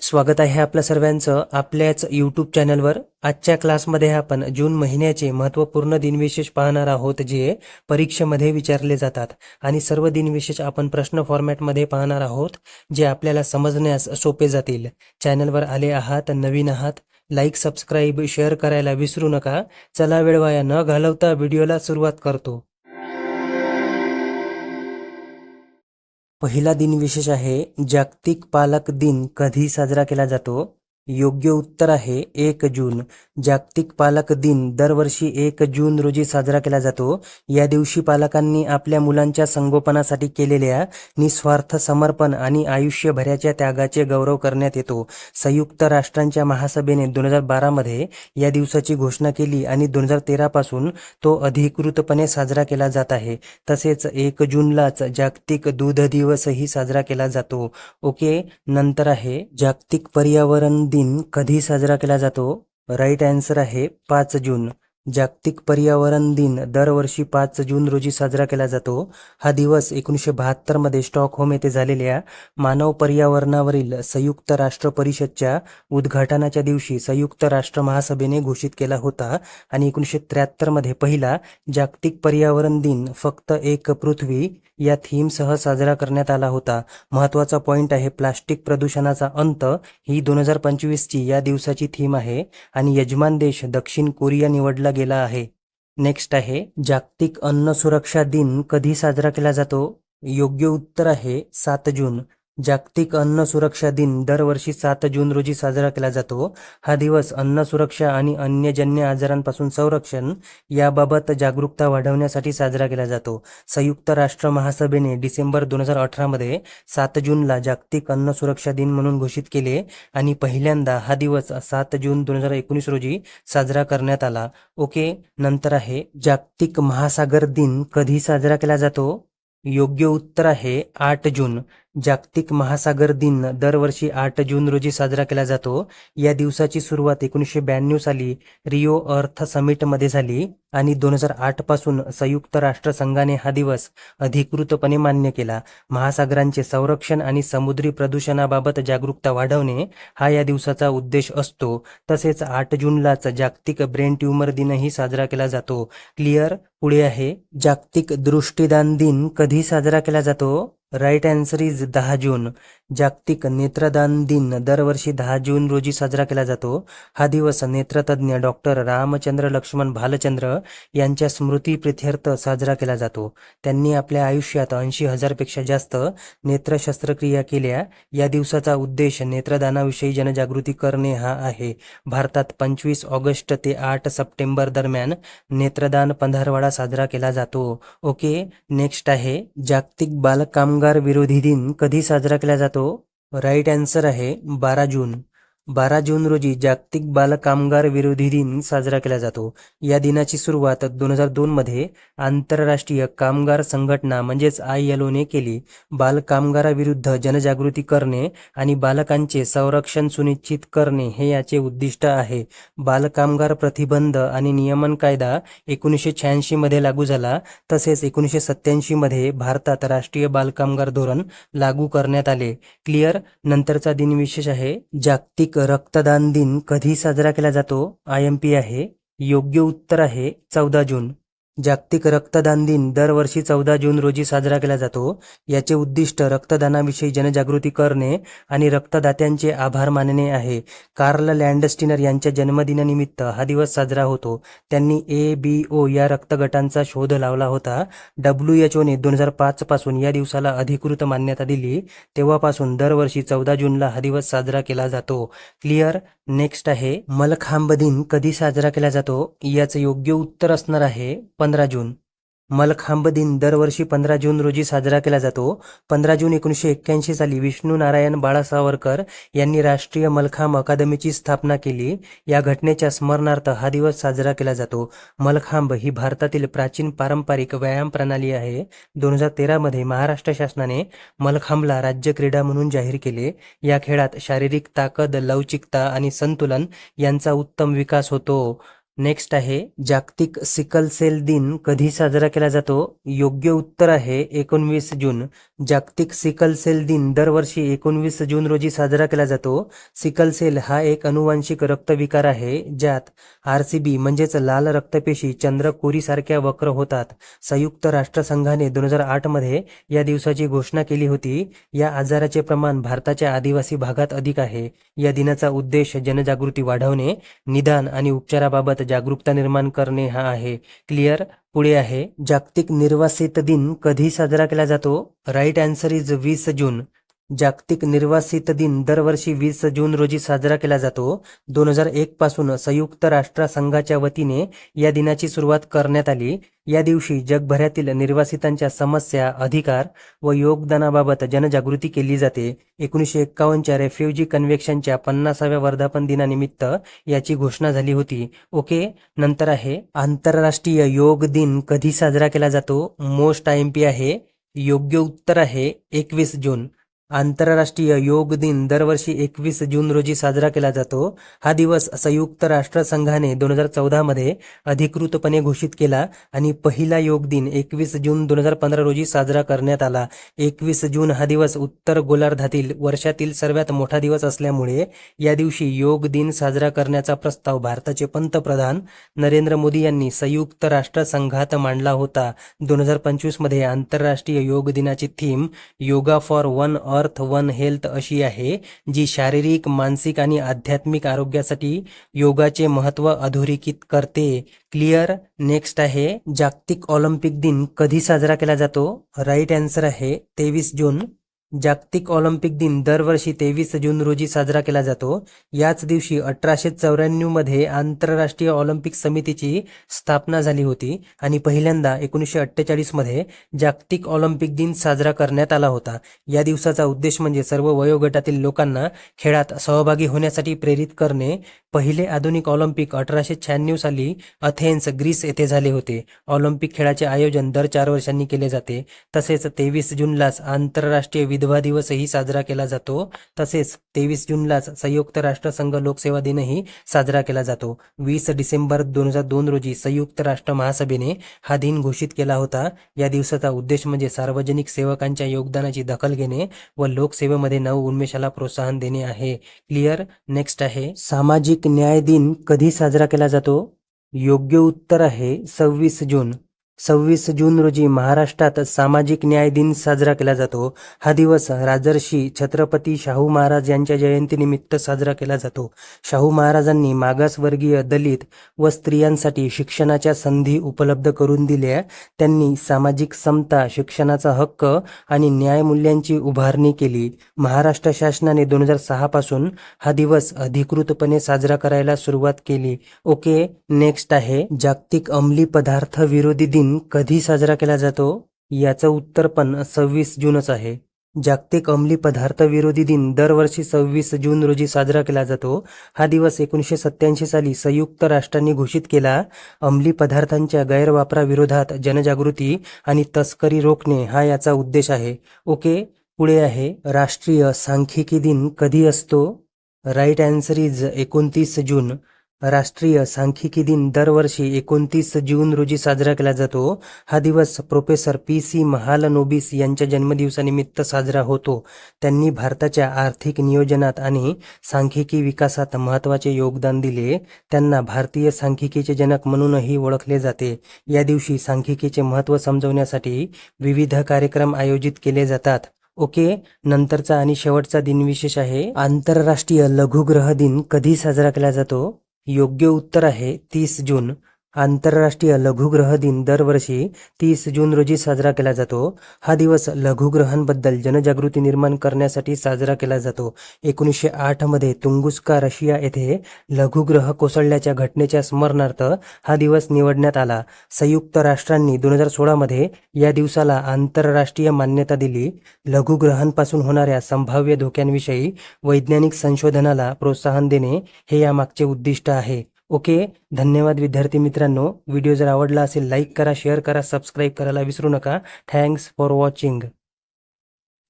स्वागत आहे आपल्या सर्वांचं आपल्याच यूट्यूब चॅनलवर आजच्या क्लासमध्ये आपण जून महिन्याचे महत्त्वपूर्ण दिनविशेष पाहणार आहोत जे परीक्षेमध्ये विचारले जातात. आणि सर्व दिनविशेष आपण प्रश्न फॉर्मॅटमध्ये पाहणार आहोत जे आपल्याला समजण्यास सोपे जातील. चॅनलवर आले आहात नवीन आहात लाईक सबस्क्राईब शेअर करायला विसरू नका. चला वेळ वाया न घालवता व्हिडिओला सुरुवात करतो. पहिला दिन विशेष आहे जागतिक पालक दिन कधी साजरा केला जातो? योग्य उत्तर आहे एक जून. जागतिक पालक दिन दरवर्षी एक जून रोजी साजरा केला जातो. या दिवशी पालकांनी आपल्या मुलांच्या संगोपनासाठी केलेल्या निस्वार्थ समर्पण आणि आयुष्यभराच्या त्यागाचे गौरव करण्यात येतो. संयुक्त राष्ट्रांच्या महासभेने दोन हजार बारामध्ये या दिवसाची घोषणा केली आणि दोन हजार तेरापासून तो अधिकृतपणे साजरा केला जात आहे. तसेच एक जूनलाच जागतिक दूध दिवसही साजरा केला जातो. ओके नंतर आहे जागतिक पर्यावरण दिन. दिन कधी साजरा केला जातो? राईट आन्सर आहे पाच जून. जागतिक पर्यावरण दिन दरवर्षी पाच जून रोजी साजरा केला जातो. हा दिवस एकोणीसशे बहात्तरमध्ये स्टॉकहोम येथे झालेल्या मानव पर्यावरणावरील संयुक्त राष्ट्र परिषदच्या उद्घाटनाच्या दिवशी संयुक्त राष्ट्र महासभेने घोषित केला होता आणि एकोणीसशे त्र्याहत्तरमध्ये पहिला जागतिक पर्यावरण दिन फक्त एक पृथ्वी या थीमसह साजरा करण्यात आला होता. महत्त्वाचा पॉईंट आहे प्लास्टिक प्रदूषणाचा अंत. ही दोन हजार पंचवीसची या दिवसाची थीम आहे. आणि यजमान देश दक्षिण कोरिया निवडला गेला आहे. नेक्स्ट आहे जागतिक अन्न सुरक्षा दिन कधी साजरा केला जातो? योग्य उत्तर आहे सात जून. जागतिक अन्न सुरक्षा दिन दरवर्षी सात जून रोजी साजरा केला जातो. हा दिवस अन्न सुरक्षा आणि अन्यजन्य आजारांपासून संरक्षण याबाबत जागरूकता वाढवण्यासाठी साजरा केला जातो. संयुक्त राष्ट्र महासभेने डिसेंबर दोन हजार अठरामध्ये सात जूनला जागतिक अन्न सुरक्षा दिन म्हणून घोषित केले आणि पहिल्यांदा हा दिवस सात जून दोन हजार एकोणीस रोजी साजरा करण्यात आला. ओके नंतर आहे जागतिक महासागर दिन. कधी साजरा केला जातो? योग्य उत्तर आहे आठ जून. जागतिक महासागर दिन दरवर्षी आठ जून रोजी साजरा केला जातो. या दिवसाची सुरुवात एकोणीसशे ब्याण्णव साली रिओ अर्थ समिटमध्ये झाली आणि दोन हजार आठपासून संयुक्त राष्ट्रसंघाने हा दिवस अधिकृतपणे मान्य केला. महासागरांचे संरक्षण आणि समुद्री प्रदूषणाबाबत जागरूकता वाढवणे हा या दिवसाचा उद्देश असतो. तसेच आठ जूनलाच जागतिक ब्रेन ट्यूमर दिनही साजरा केला जातो. क्लिअर? पुढे आहे जागतिक दृष्टिदान दिन कधी साजरा केला जातो? राईट अँसर इज दहा जून. जागतिक नेत्रदान दिन दरवर्षी दहा जून रोजी साजरा केला जातो. हा दिवस नेत्रतज्ञ डॉक्टर रामचंद्र लक्ष्मण भालचंद्र यांच्या स्मृती प्रित्यर्थ साजरा केला जातो. त्यांनी आपल्या आयुष्यात ऐंशी हजारपेक्षा जास्त नेत्र शस्त्रक्रिया केल्या. या दिवसाचा उद्देश नेत्रदानाविषयी जनजागृती करणे हा आहे. भारतात पंचवीस ऑगस्ट ते आठ सप्टेंबर दरम्यान नेत्रदान पंधरवाडा साजरा केला जातो. ओके नेक्स्ट आहे जागतिक बालकामगार विरोधी दिन कधी साजरा केला जातो? राईट आन्सर आहे बारा जून. बारा जून रोजी जागतिक बालकामगार विरोधी दिन साजरा केला जातो. या दिनाची सुरुवात दोन हजार दोनमध्ये आंतरराष्ट्रीय कामगार संघटना म्हणजेच आय एल ओने केली. बालकामगाराविरुद्ध जनजागृती करणे आणि बालकांचे संरक्षण सुनिश्चित करणे हे याचे उद्दिष्ट आहे. बालकामगार प्रतिबंध आणि नियमन कायदा एकोणीसशे शहाऐंशीमध्ये लागू झाला. तसेच एकोणीसशे सत्त्याऐंशीमध्ये भारतात राष्ट्रीय बालकामगार धोरण लागू करण्यात आले. क्लिअर? नंतरचा दिन विशेष आहे जागतिक रक्तदान दिन कधी साजरा केला जातो? आय एम पी आहे. योग्य उत्तर आहे चौदा जून. जागतिक रक्तदान दिन दरवर्षी चौदा जून रोजी साजरा केला जातो. याचे उद्दिष्ट रक्तदानाविषयी जनजागृती करणे आणि रक्तदात्यांचे आभार मानणे आहे. कार्ल लँडस्टिनर यांच्या जन्मदिनानिमित्त हा दिवस साजरा होतो. त्यांनी ए बी ओ या रक्तगटांचा शोध लावला होता. डब्ल्यू एच ओने दोन हजार पाच पासून या दिवसाला अधिकृत मान्यता दिली. तेव्हापासून दरवर्षी चौदा जूनला हा दिवस साजरा केला जातो. क्लिअर? नेक्स्ट आहे मलखांब दिन कधी साजरा केला जातो? याचं योग्य उत्तर असणार आहे पंधरा जून. मलखांब दिन दरवर्षी पंधरा जून रोजी साजरा केला जातो. पंधरा जून एकोणीसशे एक्क्याऐंशी साली विष्णू नारायण बाळा सावरकर यांनी राष्ट्रीय मलखांब अकादमीची स्थापना केली. या घटनेच्या स्मरणार्थ हा दिवस साजरा केला जातो. मलखांब ही भारतातील प्राचीन पारंपरिक व्यायाम प्रणाली आहे. दोन हजार तेरामध्ये महाराष्ट्र शासनाने मलखांबला राज्य क्रीडा म्हणून जाहीर केले. या खेळात शारीरिक ताकद लवचिकता आणि संतुलन यांचा उत्तम विकास होतो. नेक्स्ट आहे जागतिक सिकल सेल दिन कधी साजरा केला जातो? योग्य उत्तर आहे एकोणवीस जून. जागतिक सिकल सेल दिन दरवर्षी एकोणवीस जून रोजी साजरा केला जातो. सिकल सेल हा एक अनुवांशिक रक्तविकार आहे ज्यात आर सी बी म्हणजेच लाल रक्तपेशी चंद्रकोरीसारख्या वक्र होतात. संयुक्त राष्ट्रसंघाने दोन हजार आठमध्ये या दिवसाची घोषणा केली होती. या आजाराचे प्रमाण भारताच्या आदिवासी भागात अधिक आहे. या दिनाचा उद्देश जनजागृती वाढवणे निदान आणि उपचाराबाबत जागरूकता निर्माण करणे हा आहे. क्लिअर? पुढे आहे जागतिक निर्वासित दिन कधी साजरा केला जातो? राईट आन्सर इज वीस जून. जागतिक निर्वासित दिन दरवर्षी वीस जून रोजी साजरा केला जातो. दोन हजार एक पासून संयुक्त राष्ट्रसंघाच्या वतीने या दिनाची सुरुवात करण्यात आली. या दिवशी जगभरातील निर्वासितांच्या समस्या अधिकार व योगदानाबाबत जनजागृती केली जाते. एकोणीसशे एक्कावन्नच्या रेफ्युजी कन्व्हेक्शनच्या पन्नासाव्या वर्धापन दिनानिमित्त याची घोषणा झाली होती. ओके नंतर आहे आंतरराष्ट्रीय योग दिन कधी साजरा केला जातो? मोस्ट आय एम पी आहे. योग्य उत्तर आहे एकवीस जून. आंतरराष्ट्रीय योग दिन दरवर्षी एकवीस जून रोजी साजरा केला जातो. हा दिवस संयुक्त राष्ट्रसंघाने दोन हजार चौदामध्ये अधिकृतपणे घोषित केला आणि पहिला योग दिन एकवीस जून दोन हजार पंधरा रोजी साजरा करण्यात आला. एकवीस जून हा दिवस उत्तर गोलार्धातील वर्षातील सर्वात मोठा दिवस असल्यामुळे या दिवशी योग दिन साजरा करण्याचा प्रस्ताव भारताचे पंतप्रधान नरेंद्र मोदी यांनी संयुक्त राष्ट्रसंघात मांडला होता. दोन हजार पंचवीसमध्ये आंतरराष्ट्रीय योग दिनाची theme yoga for one earth one health अशी आहे जी शारीरिक मानसिक आणि आध्यात्मिक आरोग्यासाठी योगाचे महत्त्व अधोरेखित करते. क्लिअर नेक्स्ट आहे जागतिक ऑलिम्पिक दिन कधी साजरा केला जातो? राईट आन्सर आहे तेवीस जून. जागतिक ऑलिम्पिक दिन दरवर्षी तेवीस जून रोजी साजरा केला जातो. याच दिवशी अठराशे चौऱ्याण्णवमध्ये आंतरराष्ट्रीय ऑलिम्पिक समितीची स्थापना झाली होती आणि पहिल्यांदा एकोणीसशे अठ्ठेचाळीसमध्ये जागतिक ऑलिम्पिक दिन साजरा करण्यात आला होता. या दिवसाचा उद्देश म्हणजे सर्व वयोगटातील लोकांना खेळात सहभागी होण्यासाठी प्रेरित करणे. पहिले आधुनिक ऑलिम्पिक अठराशे शहाण्णव साली अथेन्स ग्रीस येथे झाले होते. ऑलिम्पिक खेळाचे आयोजन दर चार वर्षांनी केले जाते. तसेच तेवीस जूनलाच आंतरराष्ट्रीय विधवा दिवसही साजरा केला जातो. तसेच तेवीस जूनलाच संयुक्त राष्ट्रसंघ लोकसेवा दिनही साजरा केला जातो. वीस डिसेंबर दोन हजार दोन रोजी संयुक्त राष्ट्र महासभेने हा दिन घोषित केला होता. या दिवसाचा उद्देश म्हणजे सार्वजनिक सेवकांच्या योगदानाची दखल घेणे व लोकसेवेमध्ये नव उन्मेषाला प्रोत्साहन देणे आहे. क्लिअर? नेक्स्ट आहे. सामाजिक न्याय दिन कधी साजरा केला जातो? योग्य उत्तर आहे सव्वीस जून. सव्वीस जून रोजी महाराष्ट्रात सामाजिक न्याय दिन साजरा केला जातो. हा दिवस राजर्षी छत्रपती शाहू महाराज यांच्या जयंतीनिमित्त साजरा केला जातो. शाहू महाराजांनी मागासवर्गीय दलित व स्त्रियांसाठी शिक्षणाच्या संधी उपलब्ध करून दिल्या. त्यांनी सामाजिक समता शिक्षणाचा हक्क आणि न्यायमूल्यांची उभारणी केली. महाराष्ट्र शासनाने दोन हजार सहापासून हा दिवस अधिकृतपणे साजरा करायला सुरुवात केली. ओके नेक्स्ट आहे जागतिक अंमली पदार्थ विरोधी दिन. कधी साजरा केला जातो? याचं उत्तर पण सव्वीस जूनच आहे. जागतिक अंमली पदार्थ विरोधी दिन दरवर्षी सव्वीस जून रोजी साजरा केला जातो. हा दिवस एकोणीसशे सत्याऐंशी साली संयुक्त राष्ट्रांनी घोषित केला. अंमली पदार्थांच्या गैरवापराविरोधात जनजागृती आणि तस्करी रोखणे हा याचा उद्देश आहे. ओके पुढे आहे. राष्ट्रीय सांख्यिकी दिन कधी असतो? राईट अँसर इज एकोणतीस जून. राष्ट्रीय सांख्यिकी दिन दरवर्षी एकोणतीस जून रोजी साजरा केला जातो. हा दिवस प्रोफेसर पी सी महालनोबिस यांच्या जन्मदिवसानिमित्त साजरा होतो. त्यांनी भारताच्या आर्थिक नियोजनात आणि सांख्यिकी विकासात महत्त्वाचे योगदान दिले. त्यांना भारतीय सांख्यिकीचे जनक म्हणूनही ओळखले जाते. या दिवशी सांख्यिकीचे महत्त्व समजवण्यासाठी विविध कार्यक्रम आयोजित केले जातात. ओके नंतरचा आणि शेवटचा दिनविशेष आहे. आंतरराष्ट्रीय लघुग्रह दिन कधी साजरा केला जातो? योग्य उत्तर आहे तीस जून. आंतरराष्ट्रीय लघुग्रह दिन दरवर्षी तीस जून रोजी साजरा केला जातो. हा दिवस लघुग्रहांबद्दल जनजागृती निर्माण करण्यासाठी साजरा केला जातो. एकोणीसशे आठमध्ये तुंगुस्का रशिया येथे लघुग्रह कोसळल्याच्या घटनेच्या स्मरणार्थ हा दिवस निवडण्यात आला. संयुक्त राष्ट्रांनी दोन हजार सोळामध्ये या दिवसाला आंतरराष्ट्रीय मान्यता दिली. लघुग्रहांपासून होणाऱ्या संभाव्य धोक्यांविषयी वैज्ञानिक संशोधनाला प्रोत्साहन देणे हे यामागचे उद्दिष्ट आहे. ओके धन्यवाद विद्यार्थी मित्रांनो. व्हिडिओ जर आवडला असेल लाईक करा शेअर करा सबस्क्राईब करायला विसरू नका. Thanks for watching